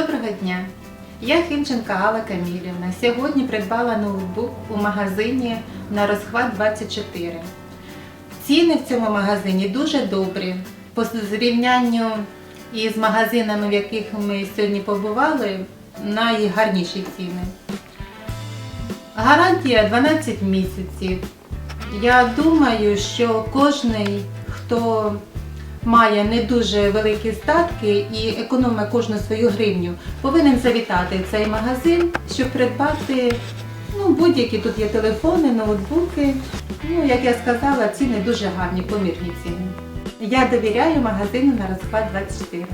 Доброго дня! Я Химченка Алла Камілівна. Сьогодні придбала ноутбук у магазині на розхват 24. Ціни в цьому магазині дуже добрі. По зрівнянню із магазинами, в яких ми сьогодні побували, найгарніші ціни. Гарантія 12 місяців. Я думаю, що кожний, хто має не дуже великі статки і економить кожну свою гривню, повинен завітати в цей магазин, щоб придбати ну, будь-які тут є телефони, ноутбуки. Ну, як я сказала, ціни дуже гарні, помірні ціни. Я довіряю магазину на розклад 24.